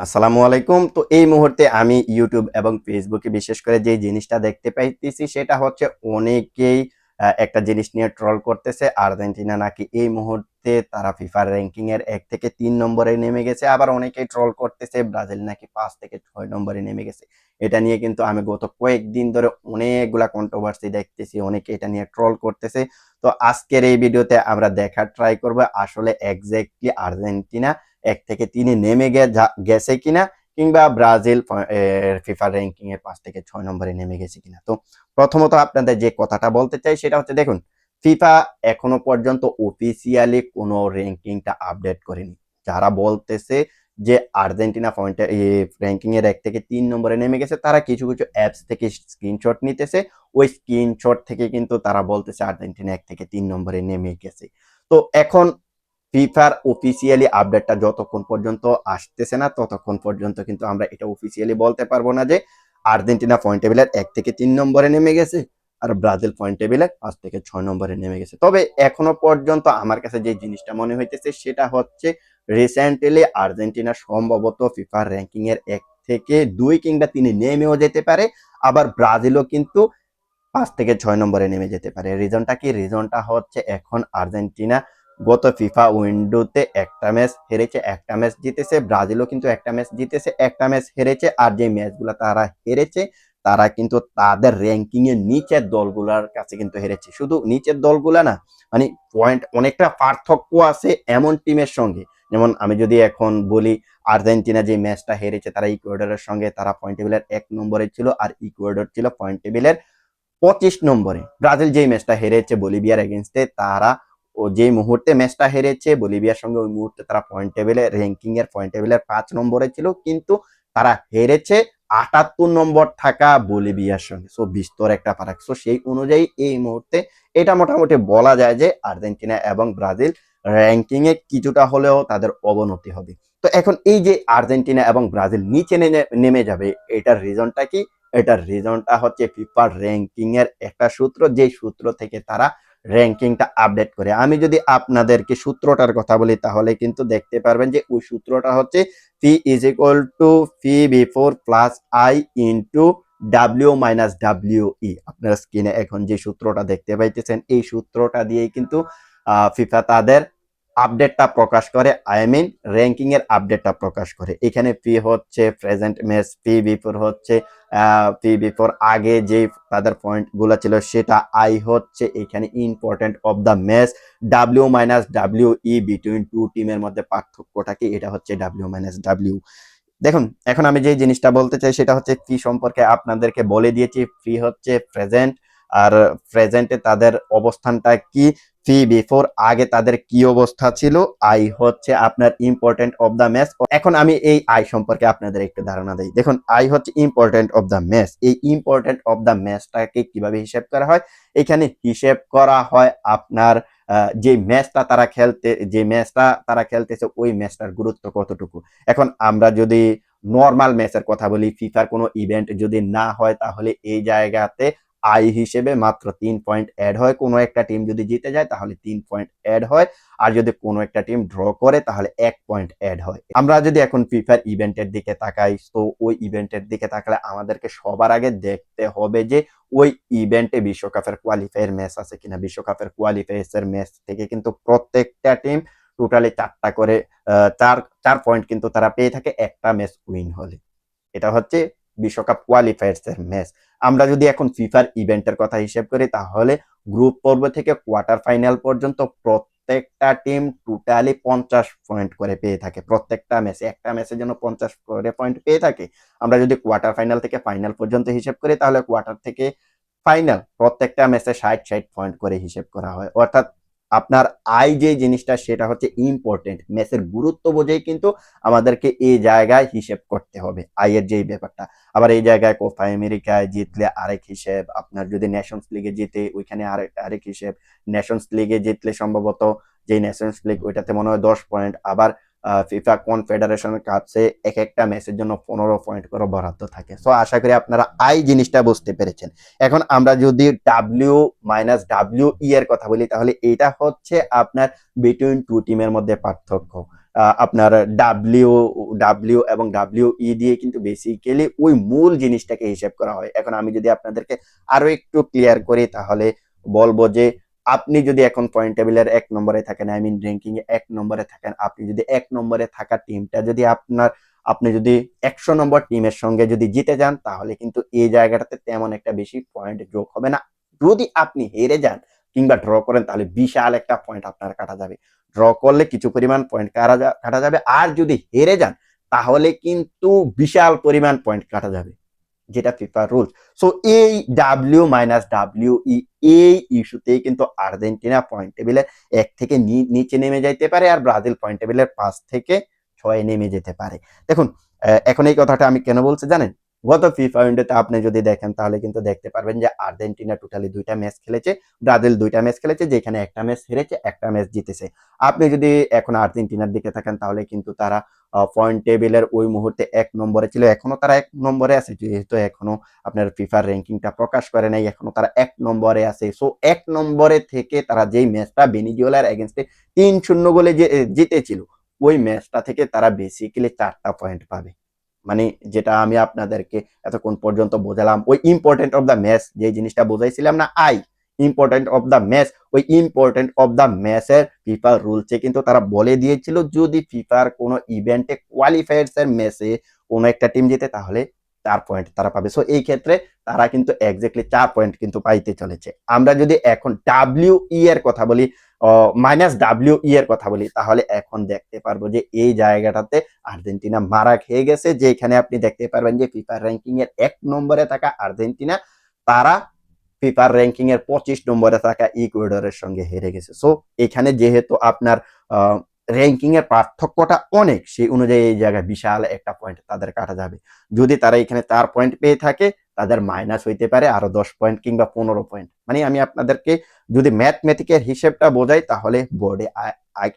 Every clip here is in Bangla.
আসসালামু আলাইকুম। তো এই মুহূর্তে আমি ইউটিউব এবং ফেসবুকে বিশেষ করে যে জিনিসটা দেখতে পাইতেছি সেটা হচ্ছে অনেকেই একটা জিনিস নিয়ে ট্রল করতেছে। আর্জেন্টিনা নাকি এই মুহূর্তে তারা ফিফার র্যাঙ্কিং এর এক থেকে তিন নম্বরে নেমে গেছে। আবার অনেকেই ট্রল করতেছে, ব্রাজিল নাকি পাঁচ থেকে ছয় নম্বরে নেমে গেছে। এটা নিয়ে কিন্তু আমি গত কয়েকদিন ধরে অনেকগুলা কন্ট্রোভার্সি দেখতেছি, অনেকে এটা নিয়ে ট্রল করতেছে। তো আজকের এই ভিডিওতে আমরা দেখার ট্রাই করব আসলে এক্স্যাক্টলি আর্জেন্টিনা এক থেকে তিনে নেমে গেছে কিনা কিংবা ব্রাজিল ফিফা র্যাঙ্কিং এর পাঁচ থেকে ছয় নম্বরে নেমে গেছে কিনা। তো প্রথমত আপনাদের যে কথাটা বলতে চাই সেটা হচ্ছে দেখুন, ফিফা এখনও পর্যন্ত অফিসিয়ালি কোনো র্যাঙ্কিংটা আপডেট করেনি। যারা বলতেছে যে আর্জেন্টিনা পয়েন্টে র্যাঙ্কিং এর এক থেকে তিন নম্বরে নেমে গেছে, তারা কিছু কিছু অ্যাপস থেকে স্ক্রিনশট নিতেছে। ওই স্ক্রিনশট থেকে কিন্তু তারা বলতেছে আর্জেন্টিনা এক থেকে তিন নম্বরে নেমে গেছে। তো এখন ফিফার অফিসিয়ালি আপডেটটা যতক্ষণ পর্যন্ত আসতেছে না, ততক্ষণ পর্যন্ত কিন্তু আমরা এটা অফিসিয়ালি বলতে পারব না যে আর্জেন্টিনা পয়েন্ট টেবিলের এক থেকে তিন নম্বরে নেমে গেছে আর ব্রাজিল পয়েন্ট টেবিলের পাঁচ থেকে ছয় নম্বরে নেমে গেছে। তবে এখনও পর্যন্ত আমার কাছে যে জিনিসটা মনে হইতেছে সেটা হচ্ছে রিসেন্টলি আর্জেন্টিনা সম্ভবত ফিফার র্যাঙ্কিং এর এক থেকে দুই কিংবা তিনি নেমেও যেতে পারে, আবার ব্রাজিলও কিন্তু পাঁচ থেকে ছয় নম্বরে নেমে যেতে পারে। রিজনটা কি? রিজনটা হচ্ছে এখন আর্জেন্টিনা গত ফিফা উইন্ডোতে একটা ম্যাচ হেরেছে, একটা ম্যাচ জিতেছে। ব্রাজিলও কিন্তু একটা ম্যাচ জিতেছে, একটা ম্যাচ হেরেছে। আর যে ম্যাচগুলো তারা হেরেছে, তারা কিন্তু তাদের র্যাঙ্কিং এর নিচের দলগুলার কাছে কিন্তু হেরেছে। শুধু নিচের দলগুলা না মানে পয়েন্ট অনেকটা পার্থক্য আছে এমন টিমের সঙ্গে। যেমন আমি যদি এখন বলি, আর্জেন্টিনা যে ম্যাচটা হেরেছে, তারা ইকুয়েডরের সঙ্গে, তারা পয়েন্ট টেবিলের এক নম্বরে ছিল আর ইকুয়েডর ছিল পয়েন্ট টেবিলের পঁচিশ নম্বরে। ব্রাজিল যেই ম্যাচটা হেরেছে, বলিভিয়ার এগেনস্টে তারা ও যে মুহূর্তে ম্যাচটা হেরেছে, বলিভিয়ার সঙ্গে ওই মুহূর্তে তারা পয়েন্ট টেবিলে র্যাঙ্কিং এর পয়েন্ট টেবিলের পাঁচ নম্বরে ছিল। কিন্তু তারা হেরেছে আটাত্তর নম্বর থাকা বলিভিয়ার সঙ্গে। সো বিস্তর একটা ফারাক। সো সেই অনুযায়ী এই মুহূর্তে এটা মোটামুটি বলা যায় যে আর্জেন্টিনা এবং ব্রাজিল র্যাঙ্কিং এ কিছুটা হলেও তাদের অবনতি হবে। তো এখন এই যে আর্জেন্টিনা এবং ব্রাজিল নিচে নেমে- যাবে, এটার রিজনটা কি? এটার রিজনটা হচ্ছে ফিফার র্যাঙ্কিং এর একটা সূত্র। যে সূত্র থেকে তারা র্যাঙ্কিংটা আপডেট করে। আমি যদি আপনাদেরকে সূত্রটার কথা বলি, তাহলে কিন্তু দেখতে পারবেন যে ওই সূত্রটা হচ্ছে P is equal to P before plus I into W minus W E আপনারা স্ক্রিনে এখন যে সূত্রটা দেখতে পাইতেছেন, এই সূত্রটা দিয়েই কিন্তু ফিফা তাদের আপডেটটা প্রকাশ করে আই মিন র্যাঙ্কিং এর আপডেটটা প্রকাশ করে। এখানে পি হচ্ছে প্রেজেন্ট ম্যাচ পি বিফোর হচ্ছে পি বিফোর আগে যে তাদের পয়েন্টগুলো ছিল সেটা আই হচ্ছে। এখানে important of the match W minus W E between two টিমের মধ্যে পার্থক্যটা কি? এটা হচ্ছে ডাব্লিউ মাইনাস ডাব্লিউ দেখুন, এখন আমি যে জিনিসটা বলতে চাই সেটা হচ্ছে ফি সম্পর্কে আপনাদেরকে বলে দিয়েছি। ফি হচ্ছে প্রেজেন্ট আর প্রেজেন্টে তাদের অবস্থানটা কি? ফি বিফোর আগে তাদের কি অবস্থা ছিল? আই হচ্ছে আপনার ইম্পর্টেন্ট অফ দ্য ম্যাচ এখন আমি এই আই সম্পর্কে আপনাদের একটু ধারণা দিই। দেখুন, আই হচ্ছে ইম্পর্টেন্ট অফ দ্য ম্যাচ এই ইম্পর্টেন্ট অফ দ্য ম্যাচটাকে কীভাবে হিসেব করা হয়? এখানে হিসেব করা হয় আপনার যে ম্যাচটা তারা খেলতে, যে ম্যাচটা তারা খেলতেছে, ওই ম্যাচটার গুরুত্ব কতটুকু? এখন আমরা যদি নর্মাল ম্যাচের কথা বলি ফিফার কোনো ইভেন্ট যদি না হয়, তাহলে এই জায়গাতে আই হিসেবে মাত্র তিন পয়েন্ট অ্যাড হয়। কোনো একটা টিম যদি জিতে যায়, তাহলে তিন পয়েন্ট অ্যাড হয়। আর যদি কোনো একটা টিম ড্র করে, তাহলে এক পয়েন্ট অ্যাড হয়। আমরা যদি এখন ফিফার ইভেন্টের দিকে তাকাই, তো ওই ইভেন্টের দিকে তাকালে আমাদেরকে সবার আগে দেখতে হবে যে ওই ইভেন্টে বিশ্বকাপের কোয়ালিফায়ার ম্যাচ আছে কিনা। বিশ্বকাপের কোয়ালিফায়ার ম্যাচ থেকে কিন্তু প্রত্যেকটা টিম টোটালি চারটা করে চার চার পয়েন্ট কিন্তু তারা পেয়ে থাকে, একটা ম্যাচ উইন হলে। এটা হচ্ছে বিশ্বকাপ কোয়ালিফায়ার্স এর ম্যাচ আমরা যদি এখন ফিফার ইভেন্টের কথা হিসেব করি, তাহলে গ্রুপ পর্ব থেকে কোয়ার্টার ফাইনাল পর্যন্ত প্রত্যেকটা টিম টোটালি পঞ্চাশ পয়েন্ট করে পেয়ে থাকে। প্রত্যেকটা ম্যাচে একটা ম্যাচের জন্য পঞ্চাশ করে পয়েন্ট পেয়ে থাকে। আমরা যদি কোয়ার্টার ফাইনাল থেকে ফাইনাল পর্যন্ত হিসেব করি, তাহলে কোয়ার্টার থেকে ফাইনাল প্রত্যেকটা ম্যাচে ষাট ষাট পয়েন্ট করে হিসেব করা হয়। অর্থাৎ আপনার আই যে জিনিসটা, সেটা হচ্ছে ইম্পর্টেন্ট ম্যাচের গুরুত্ব বোঝেই কিন্তু আমাদেরকে এই জায়গায় হিসেব করতে হবে, আয়ের যেই ব্যাপারটা। আবার এই জায়গায় কোপা আমেরিকায় জিতলে আরেক হিসেব, আপনার যদি ন্যাশনস লিগে জিতে, ওইখানে আরেক আরেক হিসেব। ন্যাশনস লিগে জিতলে সম্ভবত যে নেশনস লিগ ওইটাতে মনে হয় দশ পয়েন্ট আবার ফিফা কনফেডারেশন কাপসে এক একটা ম্যাচের জন্য পনেরো পয়েন্ট করে বরাদ্দ থাকে। সো আশা করি আপনারা আই জিনিসটা বুঝতে পেরেছেন। এখন আমরা যদি ডাব্লিউ মাইনাস ডাব্লিউ ই এর কথা বলি, তাহলে এটা হচ্ছে আপনার বিটুইন টু টিমের মধ্যে পার্থক্য। আপনার ডাব্লিউ ডাব্লিউ এবং ডাব্লিউ ই দিয়ে কিন্তু বেসিক্যালি ওই মূল জিনিসটাকে হিসেব করা হয়। এখন আমি যদি আপনাদেরকে আরও একটু ক্লিয়ার করি, তাহলে বলব যে আপনি যদি এখন পয়েন্ট টেবিলের এক নম্বরে থাকেন আই মিন র্যাঙ্কিং এ এক নম্বরে থাকেন, আপনি যদি এক নম্বরে থাকা টিমটা যদি আপনার, আপনি যদি একশো নম্বর টিমের সঙ্গে যদি জিতে যান, তাহলে কিন্তু এই জায়গাটাতে তেমন একটা বেশি পয়েন্ট যোগ হবে না। যদি আপনি হেরে যান কিংবা ড্র করেন, তাহলে বিশাল একটা পয়েন্ট আপনার কাটা যাবে। ড্র করলে কিছু পরিমাণ পয়েন্ট কাটা যাবে। আর যদি হেরে যান, তাহলে কিন্তু বিশাল পরিমাণ পয়েন্ট কাটা যাবে। যেটা ফিফা রুলস সো এই ডাব্লিউ মাইনাস ডাব্লিউ ই এই ইস্যুতেই কিন্তু আর্জেন্টিনা পয়েন্ট টেবিলে এক থেকে নিচে নেমে যাইতে পারে আর ব্রাজিল পয়েন্ট টেবিলের পাঁচ থেকে ছয়ে নেমে যেতে পারে। দেখুন এখন এই কথাটা আমি কেন বলছি জানেন? গত ফিফা উইন্ডোতে আপনি যদি দেখেন, তাহলে কিন্তু দেখতে পারবেন যে আর্জেন্টিনা টোটালি দুইটা ম্যাচ খেলেছে, ব্রাজিল দুইটা ম্যাচ খেলেছে, যেখানে একটা ম্যাচ হেরেছে, একটা ম্যাচ জিতেছে। আপনি যদি এখন আর্জেন্টিনার দিকে থাকেন, তাহলে কিন্তু তারা পয়েন্ট টেবিলের ওই মুহূর্তে এক নম্বরে ছিল। এখনও তারা এক নম্বরে আছে, যেহেতু এখনও আপনার ফিফার র্যাঙ্কিংটা প্রকাশ করে নাই, এখনও তারা এক নম্বরে আছে। সো এক নম্বরে থেকে তারা যেই ম্যাচটা বেনিজুয়েলার এগেনস্টে তিন শূন্য গোলে যে, জিতেছিল, ওই ম্যাচটা থেকে তারা বেসিক্যালি চারটা পয়েন্ট পাবে। মানে যেটা আমি আপনাদেরকে এতক্ষণ পর্যন্ত বোঝালাম। ওই ইম্পর্টেন্ট অফ দ্য ম্যাচ যে জিনিসটা বোঝাইছিলাম না I important of the match ওই ইম্পর্টেন্ট অফ দ্য ম্যাচের ফিফার রুলসে কিন্তু তারা বলে দিয়েছিল, যদি ফিফার কোনো ইভেন্টে কোয়ালিফায়ার্স এর ম্যাচে কোনো একটা টিম জিতে, তাহলে চার পয়েন্ট তারা পাবে। সো এই ক্ষেত্রে তারা কিন্তু এক্স্যাক্টলি চার পয়েন্ট কিন্তু পাইতে চলেছে। আমরা যদি এখন ডাব্লিউ ই এর কথা বলি মাইনাস ডাব্লিউ ই এর কথা বলি, তাহলে এখন দেখতে পারব যে এই জায়গাটাতে আর্জেন্টিনা মারা খেয়ে গেছে। যেখানে আপনি দেখতে পারবেন যে ফিফার র্যাঙ্কিং এর এক নম্বরে থাকা আর্জেন্টিনা, তারা ফিফার র্যাঙ্কিং এর পঁচিশ নম্বরে থাকা ইকুয়েডরের সঙ্গে হেরে গেছে। সো এখানে যেহেতু আপনার র্যাঙ্কিং এর পার্থক্যটা অনেক, সেই অনুযায়ী এই জায়গায় বিশাল একটা পয়েন্ট তাদের কাটা যাবে। যদি তারা এখানে চার পয়েন্ট পেয়ে থাকে, তাদের মাইনাস হইতে পারে আরও দশ পয়েন্ট কিংবা পনেরো পয়েন্ট মানে আমি আপনাদেরকে যদি ম্যাথমেটিকের হিসেবটা বোঝাই, তাহলে বোর্ডে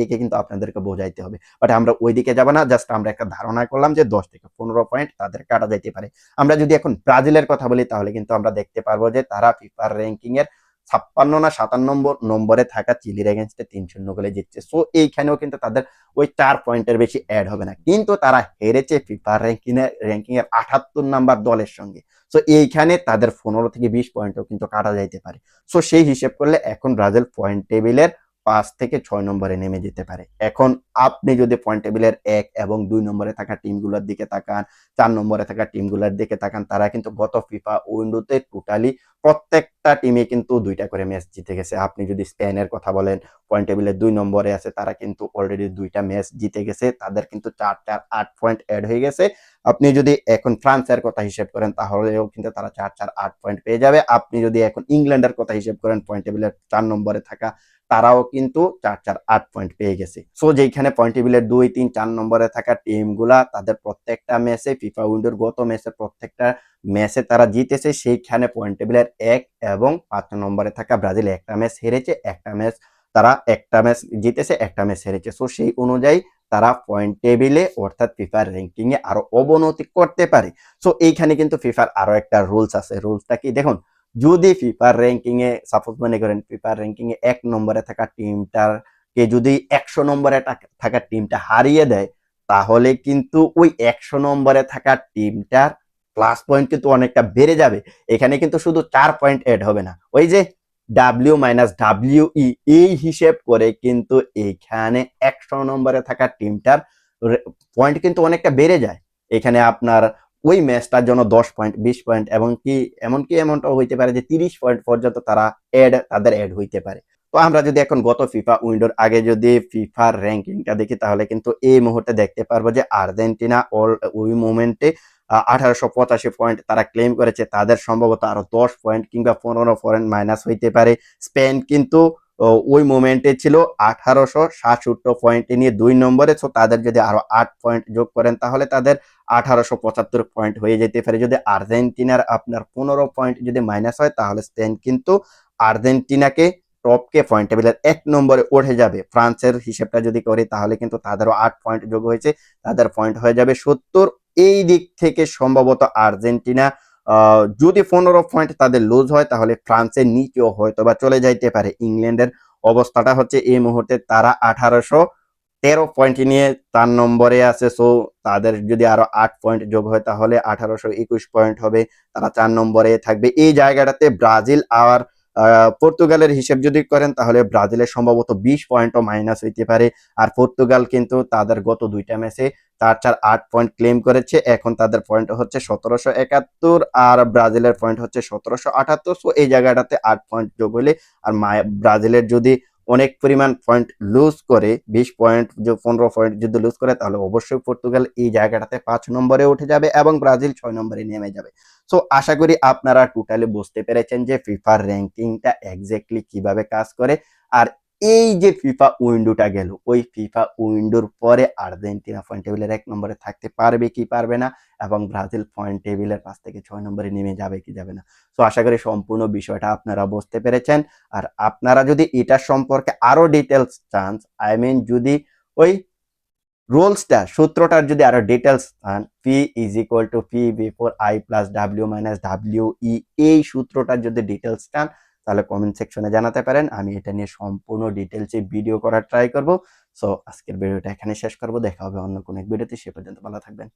একে কিন্তু আপনাদেরকে বোঝাইতে হবে। বাট আমরা ওই দিকে যাব না জাস্ট আমরা একটা ধারণা করলাম যে দশ থেকে পনেরো পয়েন্ট তাদের কাটা যাইতে পারে। আমরা যদি এখন ব্রাজিলের কথা বলি, তাহলে কিন্তু আমরা দেখতে পারব যে তারা ফিফার র্যাঙ্কিং এর ছাপ্পান্ন না সাতান্ন নম্বর, নম্বরে থাকা চিলির এগেনস্টে তিন শূন্য গোলে জিতছে। সো এইখানেও কিন্তু তাদের ওই চার পয়েন্টের বেশি অ্যাড হবে না। কিন্তু তারা হেরেছে ফিফার র্যাঙ্কিং এর র্যাঙ্কিং এর আঠাত্তর নাম্বার দলের সঙ্গে। সো এইখানে তাদের পনেরো থেকে বিশ পয়েন্টও কিন্তু কাটা যাইতে পারে। সো সেই হিসেব করলে এখন ব্রাজিল পয়েন্ট টেবিলের পাঁচ থেকে ছয় নম্বরে নেমে যেতে পারে। এখন আপনি যদি পয়েন্ট টেবিলের এক এবং দুই নম্বরে থাকা টিমগুলোর দিকে তাকান, চার নম্বরে থাকা টিমগুলোর দিকে তাকান, তারা কিন্তু গত ফিফা উইন্ডোতে টোটালি প্রত্যেকটা টিমে কিন্তু দুইটা করে ম্যাচ জিতে গেছে। আপনি যদি স্পেনের কথা বলেন পয়েন্ট টেবিলের দুই নম্বরে আছে, তারা কিন্তু অলরেডি দুইটা ম্যাচ জিতে গেছে। তাদের কিন্তু চার চার আট পয়েন্ট অ্যাড হয়ে গেছে। আপনি যদি এখন ফ্রান্সের কথা হিসেব করেন, তাহলেও কিন্তু তারা চার চার, আট পয়েন্ট পেয়ে যাবে। আপনি যদি এখন ইংল্যান্ডের কথা হিসেব করেন পয়েন্ট টেবিলের চার নম্বরে থাকা, তারাও কিন্তু চার চার, আট পয়েন্ট পেয়ে গেছে। সো যেখানে পয়েন্ট টেবিলের দুই, তিন, চার নম্বরে থাকা টিমগুলা তাদের প্রত্যেকটা ম্যাচে ফিফা উইন্ডোর গত ম্যাচে প্রত্যেকটা ম্যাচে তারা জিতেছে, সেইখানে পয়েন্ট টেবিলের এক এবং পাঁচ নম্বরে থাকা ব্রাজিল একটা ম্যাচ হেরেছে, একটা ম্যাচ তারা একটা ম্যাচ জিতেছে, একটা ম্যাচ হেরেছে। সো সেই অনুযায়ী তারা পয়েন্ট টেবিলে অর্থাৎ ফিফার র্যাঙ্কিং এ আরও অবনতি করতে পারে। সো এইখানে কিন্তু ফিফার আরও একটা রুলস আছে। রুলসটা কি? দেখুন, যদি ফিফার র্যাঙ্কিং এ সাপোজ মনে করেন ফিফার র্যাঙ্কিং এ এক নম্বরে থাকা টিমটার কে যদি একশো নম্বরে থাকা টিমটা হারিয়ে দেয়, তাহলে কিন্তু ওই একশো নম্বরে থাকা টিমটার প্লাস পয়েন্ট কিন্তু অনেকটা বেড়ে যাবে। এখানে কিন্তু শুধু চার পয়েন্ট এড হবে না। ওই যে ডাব্লিউ মাইনাস ডাব্লিউ ই এই হিসেব করে কিন্তু এইখানে একশো নম্বরে থাকা টিমটার পয়েন্ট কিন্তু অনেকটা বেড়ে যায়। এখানে আপনার ওই ম্যাচটার জন্য দশ পয়েন্ট বিশ পয়েন্ট এবং কি, এমনকি এমনটাও হইতে পারে যে তিরিশ পয়েন্ট পর্যন্ত তারা এড তাদের এড হইতে পারে। তো আমরা যদি এখন গত ফিফা উইন্ডোর আগে যদি ফিফার র্যাঙ্কিংটা দেখি, তাহলে কিন্তু এই মুহূর্তে দেখতে পারব যে আর্জেন্টিনা অল ওই মুমেন্টে আঠারোশো পঁচাশি পয়েন্ট তারা ক্লেম করেছে, তাদের সম্ভবত আরও দশ পয়েন্ট কিংবা পনেরো পয়েন্ট মাইনাস হইতে পারে। স্পেন কিন্তু ওই মোমেন্টে ছিল আঠারোশো সাতষট্টি পয়েন্ট নিয়ে দুই নম্বরে। সো তাদের যদি আরও আট পয়েন্ট যোগ করেন, তাহলে তাদের আঠারোশো পঁচাত্তর পয়েন্ট হয়ে যেতে পারে। যদি আর্জেন্টিনার আপনার পনেরো পয়েন্ট যদি মাইনাস হয়, তাহলে স্পেন কিন্তু আর্জেন্টিনাকে টপকে পয়েন্ট টেবিলের এক নম্বরে উঠে যাবে। ফ্রান্সের হিসেবটা যদি করি, তাহলে কিন্তু তাদেরও আট পয়েন্ট যোগ হয়েছে, তাদের পয়েন্ট হয়ে যাবে সত্তর এই দিক থেকে সম্ভবত আর্জেন্টিনা যদি পনেরো পয়েন্ট তাদের লুজ হয়, তাহলে ফ্রান্সের নিচেও হয়তো বা চলে যাইতে পারে। ইংল্যান্ডের অবস্থাটা হচ্ছে এই মুহূর্তে তারা আঠারোশো তেরো পয়েন্ট নিয়ে চার নম্বরে আছে। সো তাদের যদি আরও আট পয়েন্ট যোগ হয়, তাহলে আঠারোশো একুশ পয়েন্ট হবে। তারা চার নম্বরে থাকবে। এই জায়গাটাতে ব্রাজিল আর পর্তুগালের হিসেব যদি করেন, তাহলে ব্রাজিলের সম্ভবত বিশ পয়েন্টও মাইনাস হইতে পারে। আর পর্তুগাল কিন্তু তাদের গত দুইটা ম্যাচে চার চার আট পয়েন্ট ক্লেম করেছে। এখন তাদের পয়েন্ট হচ্ছে সতেরোশো একাত্তর আর ব্রাজিলের পয়েন্ট হচ্ছে সতেরোশো আটাত্তর। সো এই জায়গাটাতে আট পয়েন্ট যোগ হলে আর ব্রাজিলের যদি অনেক পরিমাণ পয়েন্ট লুজ করে, বিশ পয়েন্ট পনেরো পয়েন্ট যদি লুজ করে, তাহলে অবশ্যই পর্তুগাল এই জায়গাটাতে পাঁচ নম্বরে উঠে যাবে এবং ব্রাজিল ছয় নম্বরে নেমে যাবে। সো আশা করি আপনারা টোটালি বুঝতে পেরেছেন যে ফিফার র্যাঙ্কিংটা এক্স্যাক্টলি কীভাবে কাজ করে। আর এই যে ফিফা উইন্ডোটা গেল, ওই ফিফা উইন্ডোর পরে আর্জেন্টিনা পয়েন্ট টেবিলের এক নম্বরে থাকতে পারবে কি পারবে না এবং ব্রাজিল পয়েন্ট টেবিলের পাঁচ থেকে ছয় নম্বরে নেমে যাবে কি যাবে না। তো আশা করি সম্পূর্ণ বিষয়টা আপনারা বুঝতে পেরেছেন। আর আপনারা যদি এটা সম্পর্কে আরও ডিটেলস চান আই মিন যদি ওই রুলসটা, সূত্রটার যদি আরও ডিটেলস চান P is equal to P before I plus W minus W E এই সূত্রটার যদি ডিটেলস চান, তাহলে কমেন্ট সেকশনে জানাতে পারেন। আমি এটা নিয়ে সম্পূর্ণ ডিটেলসে ভিডিও করার ট্রাই করব। সো আজকের ভিডিওটা এখানে শেষ করব। দেখা হবে অন্য কোনো এক ভিডিওতে সে পর্যন্ত ভালো থাকবেন।